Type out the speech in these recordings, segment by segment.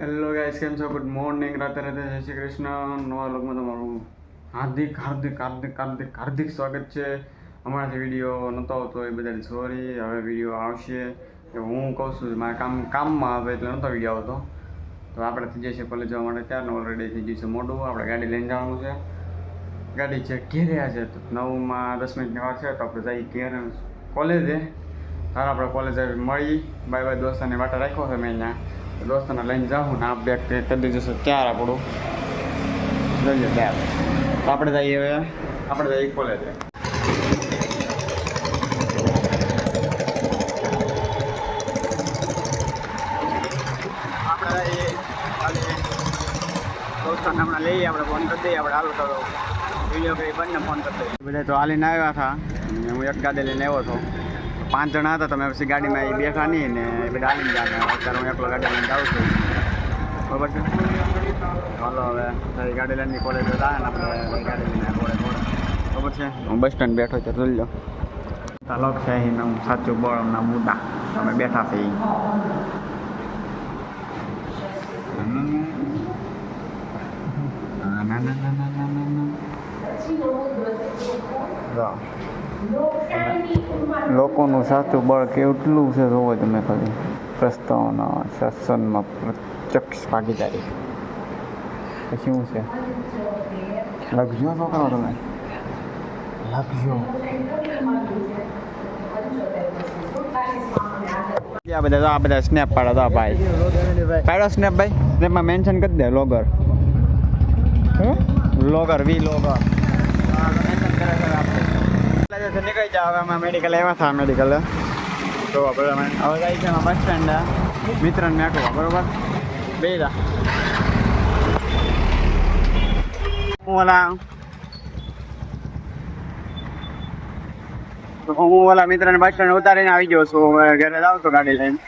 Hello guys કેમ છો? Good morning રાતે રાતે જય શ્રી કૃષ્ણ. નવા લોકમાં તમારું હાર્દિક હાર્દિક હાર્દિક હાર્દિક હાર્દિક સ્વાગત છે. હમણાંથી વીડિયો નહોતો આવતો, એ બધાની સોરી હવે વીડિયો આવશે. કે હું કહું છું, મારે કામ, કામમાં આવે એટલે નહોતો વીડિયો આવતો. તો આપણે થઈ જશે કોલેજ જવા માટે ત્યારનું ઓલરેડી થઈ ગયું છે મોડું. આપણે ગાડી લઈને જવાનું છે. ગાડી છે ઘેરે છે તો નવમાં દસ મિનિટની વાર છે, તો આપણે જઈએ ઘેર. કોલેજે. તાર આપણે કોલેજ મળી. બાય બાય દોસ્તાને વાટા રાખ્યો છે મેં અહીંયા. દોસ્તાને લઈને જાઉં ને આ બેગ કરી જશે ત્યાર આપણું. જોઈએ ત્યાર. તો આપણે જઈએ હવે. આપણે જઈએ કોલેજે દોસ્તાને હમણાં લઈએ, આપણે ફોન કરી આપણે હાલ કરો વીડિયો કરી બંને ફોન કરી બધા તો હાલીને આવ્યા હતા. હું એક ગાડી લઈને આવ્યો હતો. પાંચ જણા હતા તમે પછી ગાડીમાં એ બેઠા નહીં ને એ બધા આવીને ગયા અત્યારે હું એકલો ગાડી લઈને જાઉં છું. બરાબર છે? ચાલો હવે ગાડી લઈને કોલેજ જાય ને આપણે ગાડી લઈને કોલેજ બરાબર છે? હું બસ સ્ટેન્ડ બેઠો છે જોઈ લો. તાલોક છે એનું સાચું બળના મુદ્દા. તમે બેઠા છે. ના ના ના ના ના ના ના લોકોનું સાચું બળ કેટલું છે જોવો તમે ખાલી. પ્રસ્તાવના શાસનમાં પ્રત્યક્ષ ભાગીદારી. પછી શું છે? લખજો છોકરાઓ તમે. લખજો. આ બધા આ બધા સ્નેપ પાડો તો ભાઈ. પાડો સ્નેપ ભાઈ. સ્નેપમાં મેન્શન કરી દે લોગર લોગર વી લોગર નીકળી તો છે ઓલા, હું ઓલા મિત્રને બસ સ્ટેન્ડ ઉતારીને આવી ગયો છું. ઘરે જાઉં છું ગાડી લઈને.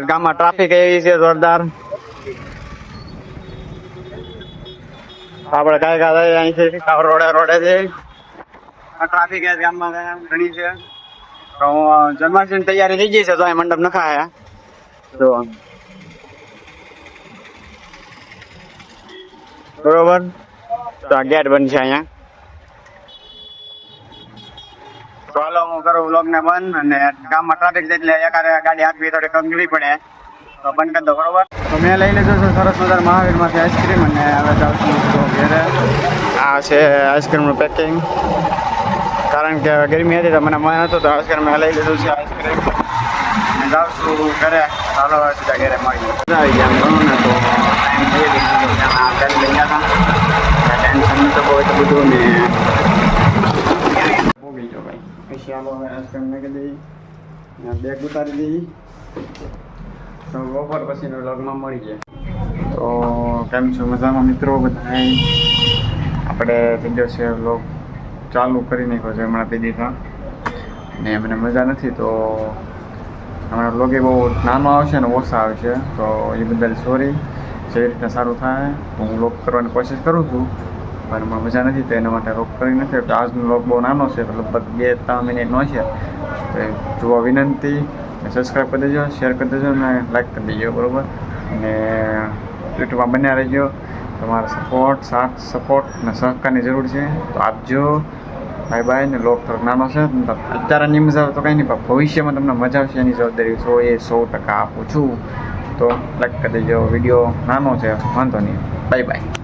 ગામમાં ટ્રાફિક એવી છે, જોરદાર. આપણે કઈ કાંઈ અહીંથી, રોડે રોડે જઈ ટ્રાફિક ગામમાં ઘણી છે. તો જન્માષ્ટમી તૈયારી થઈ ગઈ છે, તો મંડપ નખાયા. તો બરોબર? તો આ ગેટ બંધ છે અહીંયા. ચાલો હું કરું vlog ને બંધ અને ગામમાં ટ્રાફિક છે એટલે એકારે ગાડી આપવી થોડી કંગવી પડે. તો બંધ કરી દો બરોબર? તો મેં લઈ લીધું છે, સરસ મજાર મહાવીરમાંથી આઈસ્ક્રીમ અને હવે જાઉં તો આ છે આઈસ્ક્રીમનું પેકિંગ કારણ કે ગરમી હતી તો મને મન હતું તો મેં લઈ લીધું છે આઈસ્ક્રીમ. જાઉં છું ઘરે. ચાલો સીધા ઘરે મળી ગયા ઘણું ને તો ટાઈમ લઈ ગયા હતા. ટેન્શન તો બહુ એટલું બધું ને ભોગી ગયો ભાઈ. પછી આલો હવે આઈસ્ક્રીમ નાખી દઈ બેગ ઉતારી દઈ તો બપોર પછીનો લગ્નમાં મળી જાય તો કેમ છો? મજામાં મિત્રો બધા આપણે થઈ છે લોક ચાલુ કરી નાખ્યો છે હમણાં તે દીધા ને મને મજા નથી, તો હમણાં લોગે બહુ નાનો આવશે અને ઓછા આવશે, તો એ બદલ સોરી જે રીતના સારું થાય તો હું લોક કરવાની કોશિશ કરું છું, પણ એમાં મજા નથી, તો એના માટે લોક કરી નથી તો આજનો લોક બહુ નાનો છે, લગભગ બે ત્રણ મિનિટનો છે. તો જોવા વિનંતી સબસ્ક્રાઈબ કરી દેજો શેર કરી દેજો અને લાઈક કરી દેજો, બરાબર? અને યુટ્યુબમાં બન્યા રહેજો. તમારો સપોર્ટ સાથ સપોર્ટ અને સહકારની જરૂર છે. તો આપજો બાય બાય ને લોક થોડોક નાનો છે અત્યારે નહીં મજા આવે તો કંઈ નહીં, પણ ભવિષ્યમાં તમને મજા આવશે એની જવાબદારી. સો એ સો ટકા આપું છું, તો લાઈક કરી દેજો. વીડિયો નાનો છે, વાંધો નહીં. Bye bye